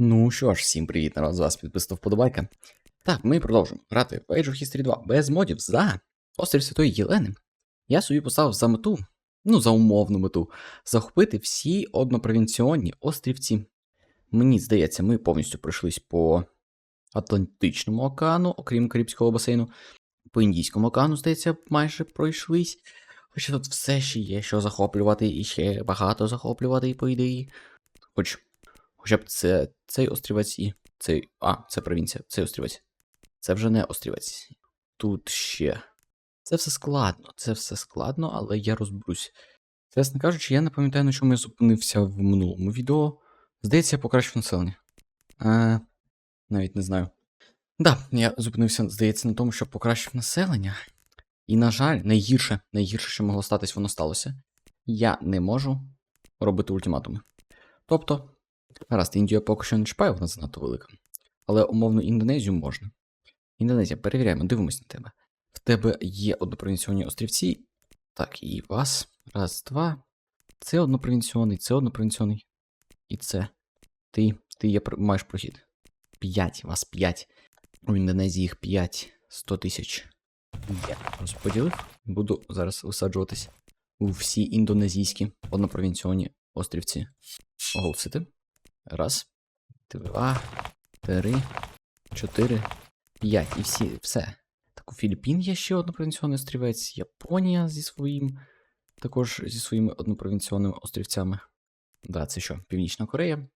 Ну що ж, всім привіт, народ, з вас підписав вподобайка. Так, ми продовжуємо грати в Age of History 2 без модів за острів Святої Єлени. Я собі поставив за мету, ну за умовну мету, захопити всі однопровінціонні острівці. Мені здається, ми повністю пройшлись по Атлантичному океану, окрім Карибського басейну. По Індійському океану, здається, майже пройшлись. Хоча тут все ще є, що захоплювати, і ще багато захоплювати, по ідеї. Хоч Хоча б це цей острівець і цей. А, це провінція, цей острівець. Це вже не острівець. Тут ще. Це все складно, це все складно, але я розберусь. Чесно кажучи, я не пам'ятаю, на чому я зупинився в минулому відео. Здається, я покращив населення. А, навіть не знаю. Да, я зупинився, здається, на тому, що покращив населення. І, на жаль, найгірше, найгірше, що могло статись, воно сталося. Я не можу робити ультиматуми. Тобто, Гаразд, Індію я поки що не чіпаю, вона занадто велика. Але умовно Індонезію можна. Індонезія, перевіряємо, дивимось на тебе. В тебе є однопровінційні острівці. Так, і вас. Раз, два. Це однопровінційний, це однопровінційний. І це. Ти. Ти є, маєш прохід. П'ять, вас п'ять. У Індонезії їх п'ять. Сто тисяч. Є. Розподілив. Буду зараз висаджуватись у всі індонезійські однопровінційні острівці. Оголосити. Раз, два, три, чотири, п'ять. І всі, все. Так, у Філіппін є ще однопровінційний острівець, Японія зі своїм, також зі своїми однопровінційними острівцями. Да, це що? Північна Корея.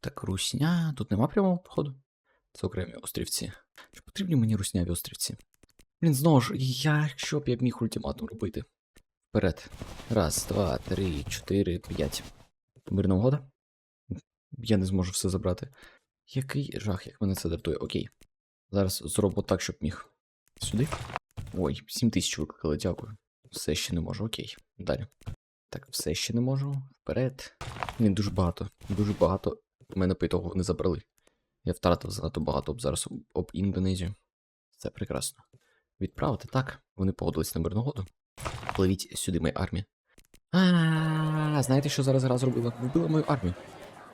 Так, Русня. Тут нема прямого походу. Це окремі острівці. Чи потрібні мені русняві острівці? Блін, знову ж, я, якщо б я міг ультиматум робити. Вперед. Раз, два, три, чотири, п'ять. Мирна угода? Я не зможу все забрати. Який жах, як мене це дратує. Окей. Зараз зроблю так, щоб міг. Сюди. Ой, 7 тисяч викликали, дякую. Все ще не можу, окей. Далі. Так, все ще не можу. Вперед. Ні, дуже багато. Дуже багато. Мене по ітогу не забрали. Я втратив занадто багато об зараз об, Індонезію. Це прекрасно. Відправити так. Вони погодились на мирну году. Пливіть сюди, моя армія. А, знаєте, що зараз гра зробила? Вбила мою армію.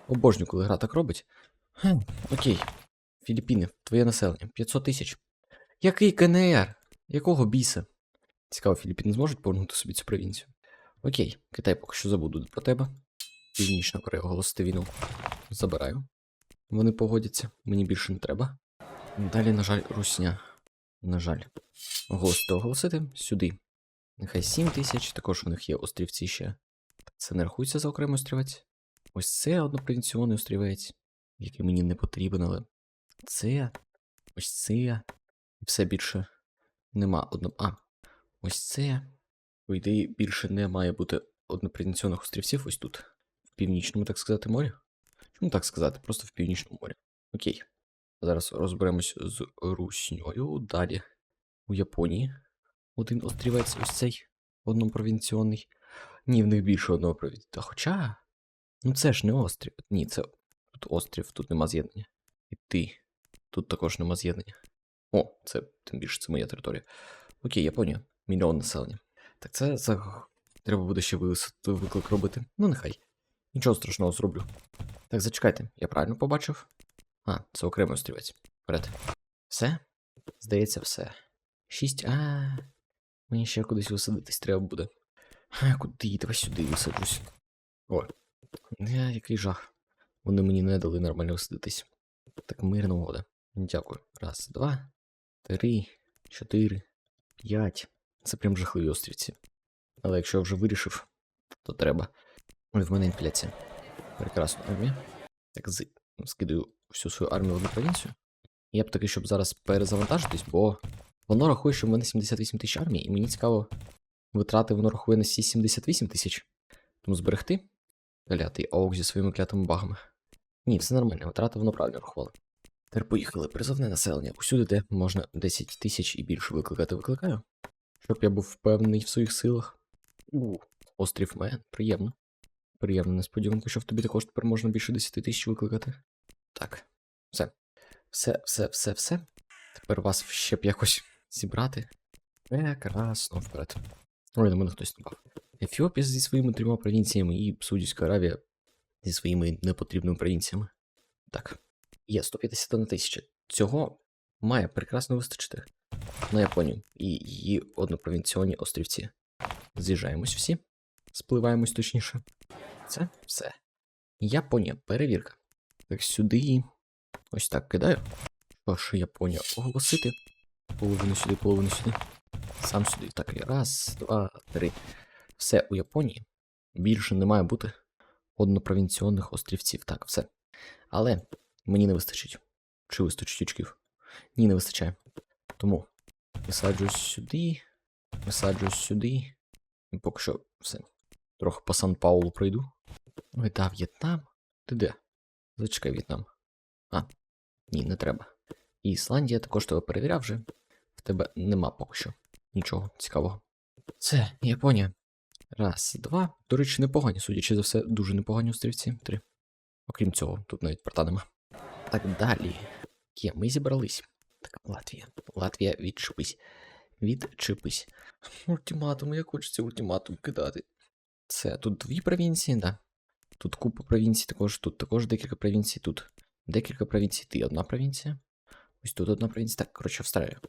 Обожнюю, коли гра так робить. Хм, окей. Філіппіни, твоє населення. 500 тисяч. Який КНР? Якого біса? Цікаво, Філіппіни зможуть повернути собі цю провінцію. Окей, Китай поки що забуду про тебе. Північна Корея оголосити війну. Забираю. Вони погодяться, мені більше не треба. Далі, на жаль, Русня. На жаль. Оголосити, оголосити сюди. Нехай 7 тисяч, також у них є острівці ще. Це не рахується за окремий острівець. Ось це однопровінційний острівець, який мені не потрібен, але це, ось це. І все більше нема одно. А, ось це. По ідеї, більше не має бути однопровінційних острівців ось тут. В північному, так сказати, морі. Чому так сказати? Просто в північному морі. Окей. Зараз розберемось з Русньою. Далі. У Японії. Один острівець ось цей однопровінційний. Ні, в них більше одного провінційного. Хоча. Ну це ж не острів. Ні, це тут острів, тут нема з'єднання. І ти. Тут також нема з'єднання. О, це тим більше це моя територія. Окей, Японія. Мільйон населення. Так це за... треба буде ще висити виклик робити. Ну нехай. Нічого страшного зроблю. Так, зачекайте, я правильно побачив? А, це окремий острівець. Вперед. Все? Здається, все. Шість. А. Мені ще кудись висадитись треба буде. А, куди? Давай сюди висаджусь. О, не, який жах. Вони мені не дали нормально висадитись. Так, мирна угода. Дякую. Раз, два, три, чотири, п'ять. Це прям жахливі острівці. Але якщо я вже вирішив, то треба. Ой, в мене інфляція. Прекрасно, армія. Так, з... скидаю всю свою армію в одну провінцію. Я б таки, щоб зараз перезавантажитись, бо воно рахує, що в мене 78 тисяч армії, і мені цікаво, витрати воно рахує на всі 78 тисяч. Тому зберегти. Клятий оук зі своїми клятими багами. Ні, все нормально, витрати воно правильно рахувало. Тепер поїхали. Призовне населення. Усюди, де можна 10 тисяч і більше викликати, викликаю. Щоб я був впевнений в своїх силах. У, острів Мен, приємно. Приємна несподіванка, що в тобі також тепер можна більше 10 тисяч викликати. Так, все. Все, все, все, все. Тепер вас ще б якось зібрати. Прекрасно вперед. Ой, на мене хтось напав. Ефіопія зі своїми трьома провінціями і Саудівська Аравія зі своїми непотрібними провінціями. Так, Є 151 тисяча. Цього має прекрасно вистачити на Японію і її однопровінційні острівці. З'їжджаємось всі, спливаємось точніше. Це все. Японія, перевірка. Так сюди. Ось так кидаю. Ваша Японія оголосити. Половину сюди, половину сюди. Сам сюди. Так, раз, два, три. Все у Японії. Більше не має бути однопровінційних острівців. Так, все. Але мені не вистачить. Чи вистачить очків? Ні, не вистачає. Тому висаджуюсь сюди, висаджуюсь сюди. І поки що все. Трохи по Сан-Паулу пройду. Ой, В'єтнам. Ти де? Зачекай В'єтнам. А, ні, не треба. І Ісландія також тебе перевіряв вже. В тебе нема поки що. Нічого цікавого. Це Японія. Раз, два. До речі, непогані, судячи за все, дуже непогані острівці. Три. Окрім цього, тут навіть порта нема. Так далі. Є, ми зібрались. Так, Латвія. Латвія, відчепись. Відчепись. Ультиматум, як хочеться ультиматум кидати. Це тут дві провінції, да. Тут купа провінцій також, тут також декілька провінцій, тут декілька провінцій, ти одна провінція. Ось тут одна провінція. Так, коротше, Австралія.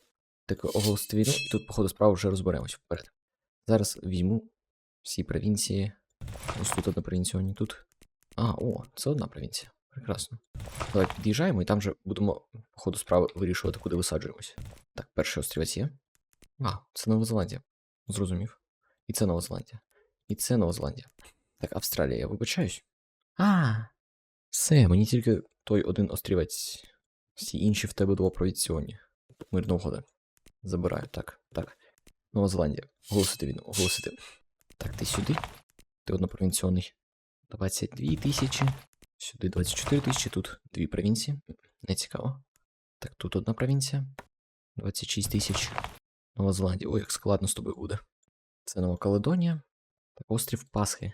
Так оголосити війну, і тут, походу, справа вже розберемось вперед. Зараз візьму всі провінції. Ось тут одна провінція, тут. А, о, це одна провінція. Прекрасно. Давай під'їжджаємо і там вже будемо по ходу справи вирішувати, куди висаджуємось. Так, перший острівець є. А, це Нова Зеландія. Зрозумів. І це Нова Зеландія. І це Нова Зеландія. Так, Австралія, я вибачаюсь. А. Все, мені тільки той один острівець. Всі інші в тебе двопровінційні. Мирна угода. Забираю, так, так. Нова Зеландія. Оголосити війну, оголосити. Так, ти сюди. Ти однопровінційний. 22 тисячі. Сюди 24 тисячі, тут дві провінції. Не цікаво. Так, тут одна провінція. 26 тисяч. Нова Зеландія. Ой, як складно з тобою буде. Це Нова Каледонія. Так, острів Пасхи.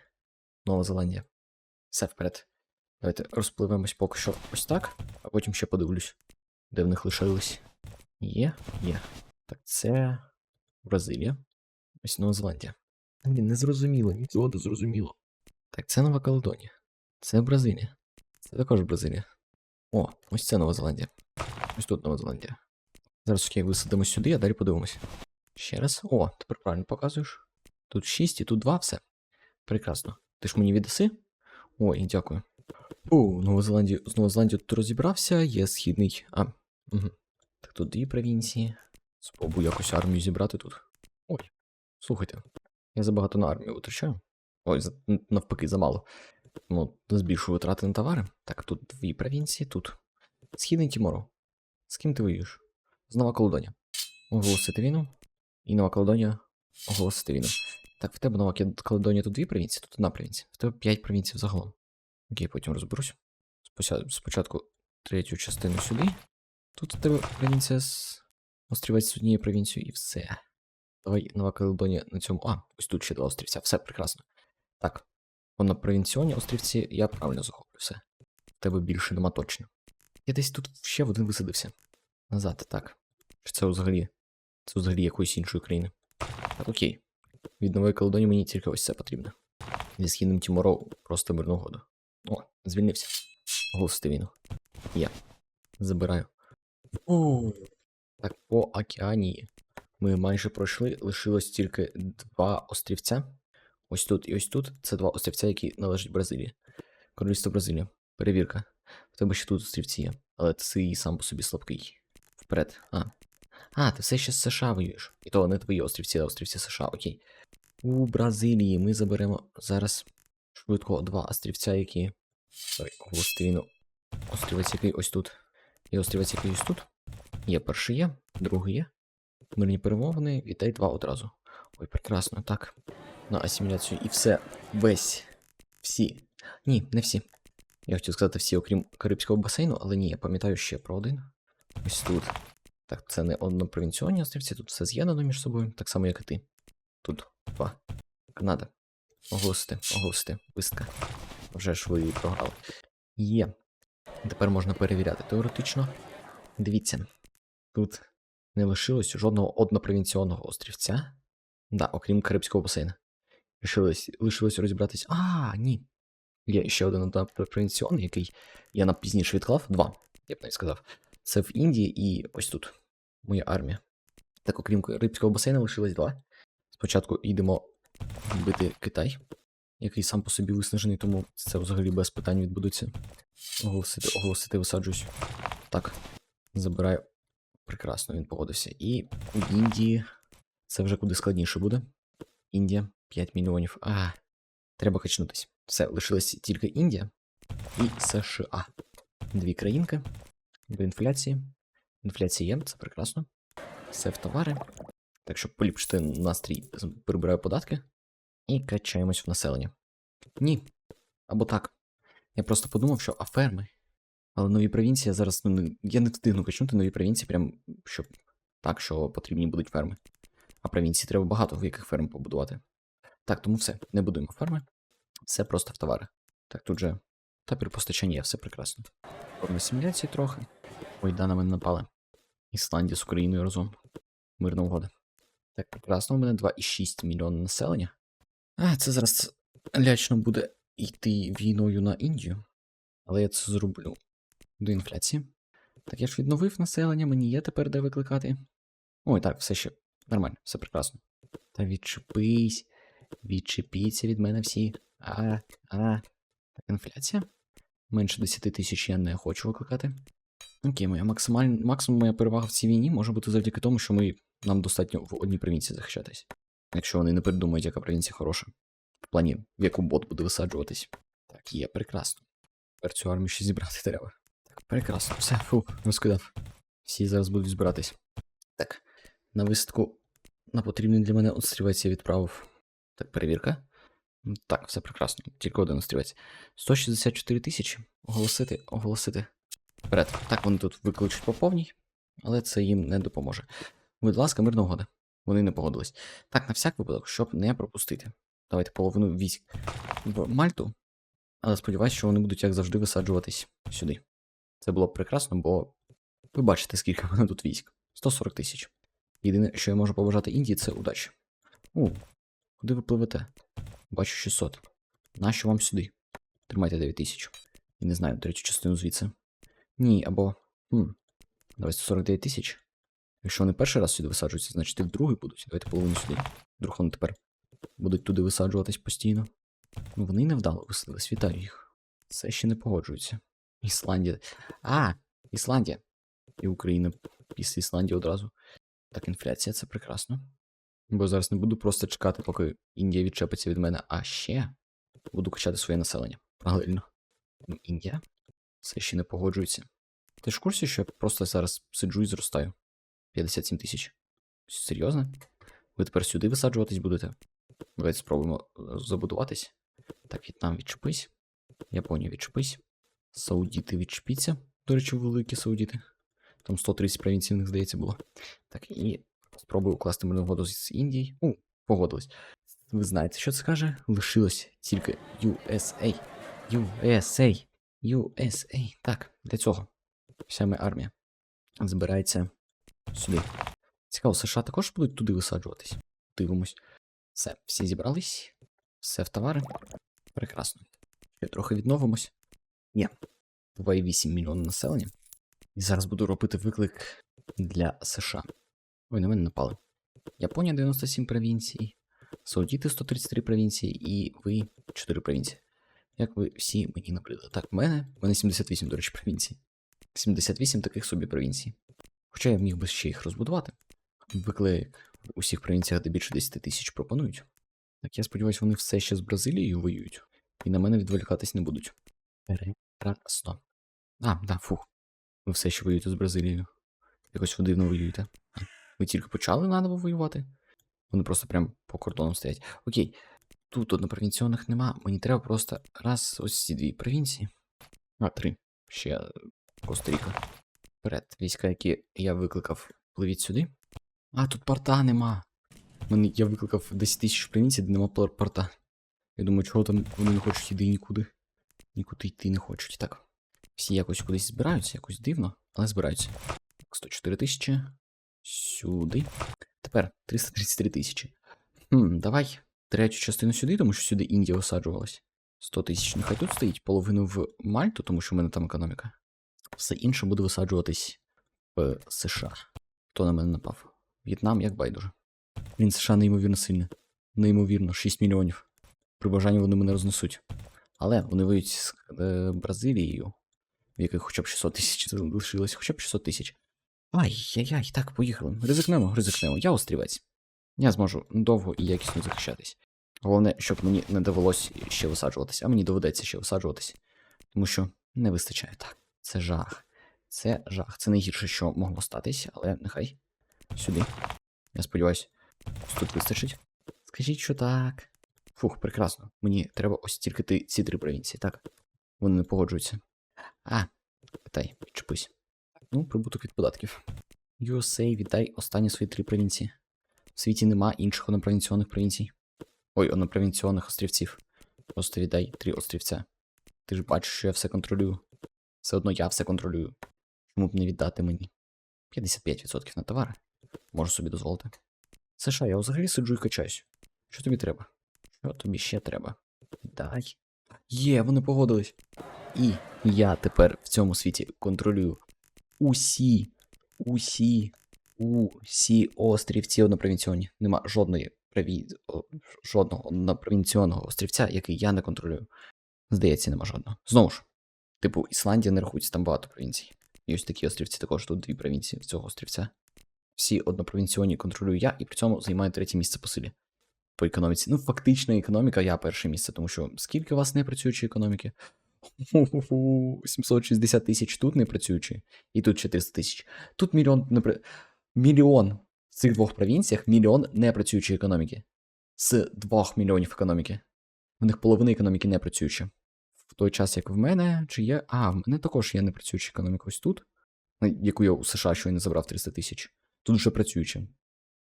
Нова Зеландія. Все вперед. Давайте розпливемось поки що ось так, а потім ще подивлюсь, де в них лишились. Є, є. Так, це Бразилія. Ось Нова Зеландія. Ні, не зрозуміло, нічого не зрозуміло. Так, це Нова Каледонія. Це Бразилія. Це також Бразилія. О, ось це Нова Зеландія. Ось тут Нова Зеландія. Зараз окей, висадимо сюди, а далі подивимось. Ще раз. О, тепер правильно показуєш. Тут 6 і тут 2, все. Прекрасно. Ти ж мені віддаси? Ой, дякую. О, Нова Зеландія, з Нова Зеландією тут розібрався, є східний. А, угу. Так тут дві провінції. Спробую якось армію зібрати тут. Ой, слухайте. Я забагато на армію витрачаю. Ой, навпаки, замало. Ну, збільшую витрати на товари. Так, тут дві провінції, тут. Східний Тіморо. З ким ти воюєш? З Нова Каледонія. Оголосити війну. І Нова Каледонія оголосити війну. Так, в тебе Нова Каледонія тут дві провінції, тут одна провінція. В тебе п'ять провінцій загалом. Окей, потім розберусь. Спочатку третю частину сюди. Тут у тебе провінція з острівець з однією провінцією і все. Давай Нова Каледонія на цьому. А, ось тут ще два острівця. Все прекрасно. Так. На провінційні острівці я правильно захоплю все. Тебе більше нема точно. Я десь тут ще в один висадився. Назад, так. Чи це взагалі? Це взагалі якоїсь іншої країни. Так, окей. Від нової Каледонії мені тільки ось це потрібно. Зі східним Тіморо просто мирну угоду. О, звільнився. Оголосити війну. Я. Забираю. О, так, по океанії. Ми майже пройшли, лишилось тільки два острівця. Ось тут і ось тут. Це два острівця, які належать Бразилії. Королівство Бразилія. Перевірка. В тебе ще тут острівці є, але ти сам по собі слабкий. Вперед. А. А, ти все ще з США воюєш. І то не твої острівці, а острівці США, окей. У Бразилії ми заберемо зараз швидко два острівця, які. Ой, оголосити війну. Острівець, який ось тут. І острівець, який ось тут. Є перший є, другий є. Мирні перемовини, вітай два одразу. Ой, прекрасно, так. На асиміляцію і все. Весь. Всі. Ні, не всі. Я хотів сказати всі, окрім Карибського басейну, але ні, я пам'ятаю ще про один. Ось тут. Так, це не однопровінційні острівці, тут все з'єднано між собою, так само, як і ти. Тут два. Канада. Оголосити, оголосити. Вистка. Вже ж ви програли. Є. Тепер можна перевіряти теоретично. Дивіться, тут не лишилось жодного однопровінційного острівця. Да, окрім Карибського басейну. Лишилось, лишилось розібратись. А, ні. Є ще один однопровінційний, який я на пізніше відклав. Два. я б навіть сказав. Це в Індії і ось тут. Моя армія. Так, окрім Карибського басейну, лишилось два. Спочатку йдемо бити Китай, який сам по собі виснажений, тому це взагалі без питань відбудеться. Оголосити, оголосити, висаджуюсь. Так, забираю. Прекрасно, він погодився. І в Індії це вже куди складніше буде. Індія 5 мільйонів. А, треба качнутись. Все, лишилась тільки Індія і США. Дві країнки до інфляції. Інфляція є, це прекрасно. Все в товари. Так, щоб поліпшити настрій, прибираю податки і качаємось в населення. Ні. Або так. Я просто подумав, що а ферми. Але нові провінції я зараз ну, я не встигну качнути нові провінції, прям щоб так, що потрібні будуть ферми. А провінції треба багато в яких ферм побудувати. Так, тому все, не будуємо ферми. Все просто в товари. Так, тут же табір постачання, все прекрасно. Форми симуляції трохи. Ой, да, на мене напали. Ісландія з Україною разом. Мирна угода. Так, прекрасно, у мене 2,6 мільйона населення. А, це зараз лячно буде йти війною на Індію. Але я це зроблю до інфляції. Так я ж відновив населення, мені є тепер де викликати. Ой, так, все ще нормально, все прекрасно. Та відчепись, відчепіться від мене всі. А, а. Так, інфляція. Менше 10 тисяч я не хочу викликати. Окей, моя максималь... максимум моя перевага в цій війні може бути завдяки тому, що ми... нам достатньо в одній провінції захищатись. Якщо вони не придумають, яка провінція хороша. В плані, в яку бот буде висаджуватись. Так, є, прекрасно. Тепер цю армію ще зібрати треба. Прекрасно. Все, фу, розкидав. Всі зараз будуть збиратись. Так, на висадку на потрібний для мене острівець я відправив. Так, перевірка. Так, все прекрасно. Тільки один острівець. 164 тисячі. Оголосити, оголосити. Вперед. Так, вони тут викличуть по повній, але це їм не допоможе. Будь ласка, мирна угода. Вони не погодились. Так, на всяк випадок, щоб не пропустити. Давайте половину військ в Мальту. Але сподіваюся, що вони будуть, як завжди, висаджуватись сюди. Це було б прекрасно, бо ви бачите, скільки в мене тут військ. 140 тисяч. Єдине, що я можу побажати Індії, це удачі. У, куди ви пливете? Бачу 600. Нащо вам сюди? Тримайте 9 тисяч. І не знаю, третю частину звідси. Ні, або. Хм. Давай 149 тисяч. Якщо вони перший раз сюди висаджуються, значить і в другий будуть. Давайте половину сюди. Вдруг вони тепер будуть туди висаджуватись постійно. Ну, вони невдало висадились, вітаю їх. Це ще не погоджується. Ісландія. А, Ісландія. І Україна після Ісландії одразу. Так, інфляція це прекрасно. Бо зараз не буду просто чекати, поки Індія відчепиться від мене, а ще буду качати своє населення. Паралельно. Ну, Індія все ще не погоджується. Ти ж в курсі, що я просто зараз сиджу і зростаю? 57 тисяч. Серйозно? Ви тепер сюди висаджуватись будете? Давайте спробуємо е, забудуватись. Так, В'єтнам відчепись. Японія відчепись. Саудіти відчепіться. До речі, великі Саудіти. Там 130 провінцій здається, було. Так, і спробую укласти мирну угоду з Індією. У, погодились. Ви знаєте, що це каже? Лишилось тільки USA. USA. USA. Так, для цього. Вся моя армія збирається сюди. Цікаво, США також будуть туди висаджуватись. Дивимось. Все, всі зібрались. Все в товари. Прекрасно. Ще трохи відновимось. Є. 2,8 мільйона населення. І зараз буду робити виклик для США. Ой, на мене напали. Японія 97 провінцій, Саудіти 133 провінції і ви 4 провінції. Як ви всі мені набридли. Так, в мене, в мене 78, до речі, провінцій. 78 таких собі провінцій. Хоча я міг би ще їх розбудувати. Виклик в усіх провінціях, де більше 10 тисяч пропонують. Так я сподіваюся, вони все ще з Бразилією воюють, і на мене відволікатись не будуть. Прекрасно. А, да, фух. Ви все ще воюєте з Бразилією. Якось ви дивно воюєте. Ви тільки почали наново воювати? Вони просто прям по кордону стоять. Окей. Тут однопровінційних нема. Мені треба просто раз ось ці дві провінції. А, три. Ще Коста-Ріка. Вперед. Війська, які я викликав, пливіть сюди. А, тут порта нема. Мене, я викликав 10 тисяч провінцій, де нема порта. Я думаю, чого там вони не хочуть йти нікуди. Нікуди йти не хочуть. Так. Всі якось кудись збираються, якось дивно, але збираються. Так, 104 тисячі. Сюди. Тепер 333 тисячі. Хм, давай третю частину сюди, тому що сюди Індія осаджувалась. 100 тисяч. Нехай тут стоїть половину в Мальту, тому що в мене там економіка. Все інше буде висаджуватись в США. Хто на мене напав? В'єтнам, як байдуже. Він США неймовірно сильний. Неймовірно, 6 мільйонів. При бажанні вони мене рознесуть. Але вони воюють з е, Бразилією, в яких хоча б 600 тисяч лишилось, хоча б 600 тисяч. Ай-яй-яй, так, поїхали. Ризикнемо, ризикнемо. Я острівець. Я зможу довго і якісно захищатись. Головне, щоб мені не довелось ще висаджуватися, а мені доведеться ще висаджуватись. Тому що не вистачає. Так, це жах. Це жах. Це найгірше, що могло статись, але нехай. Сюди. Я сподіваюся, тут вистачить. Скажіть, що так. Фух, прекрасно. Мені треба ось тільки ці три провінції, так? Вони не погоджуються. А, питай, підчепись. Ну, прибуток від податків. USA, віддай останні свої три провінції. В світі нема інших однопровінційних провінцій. Ой, однопровінційних острівців. Просто віддай три острівця. Ти ж бачиш, що я все контролюю. Все одно я все контролюю. Чому б не віддати мені? 55% на товари. Можу собі дозволити. США, я взагалі сиджу і качаюсь. Що тобі треба? Що тобі ще треба? Дай. Є, вони погодились. І я тепер в цьому світі контролюю усі, усі, усі острівці однопровінційні. Нема жодної прові... о, жодного однопровінційного острівця, який я не контролюю. Здається, нема жодного. Знову ж, типу, Ісландія не рахується, там багато провінцій. І ось такі острівці, також тут дві провінції цього острівця. Всі однопровінційні контролюю я, і при цьому займаю третє місце по силі. По економіці. Ну, фактично, економіка, я перше місце, тому що скільки у вас не працюючої економіки? 760 тисяч тут не працюючі, і тут 400 тисяч. Тут мільйон не мільйон в цих двох провінціях мільйон непрацюючої економіки. З двох мільйонів економіки. В них половина економіки не працююча. В той час, як в мене, чи є. А, в мене також є непрацююча економіка ось тут, яку я у США щойно забрав 300 тисяч. Тут вже працююча.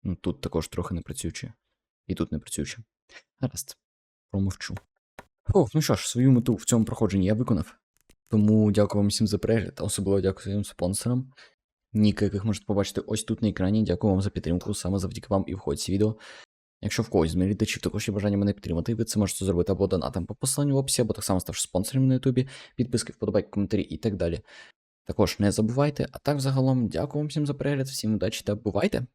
Ну, тут також трохи не працююча. І тут не працююча. Гаразд, промовчу. О, ну що ж, свою мету в цьому проходженні я виконав. Тому дякую вам всім за перегляд, особливо дякую своїм спонсорам. Ніки, яких можете побачити ось тут на екрані. Дякую вам за підтримку, саме завдяки вам і входить ці відео. Якщо в когось з моїх також є бажання мене підтримати, ви це можете зробити або донатом по посиланню в описі, або так само ставши спонсором на Ютубі, підписки, вподобайки, коментарі і так далі. Також не забувайте, а так загалом дякую вам всім за перегляд, всім удачі та бувайте!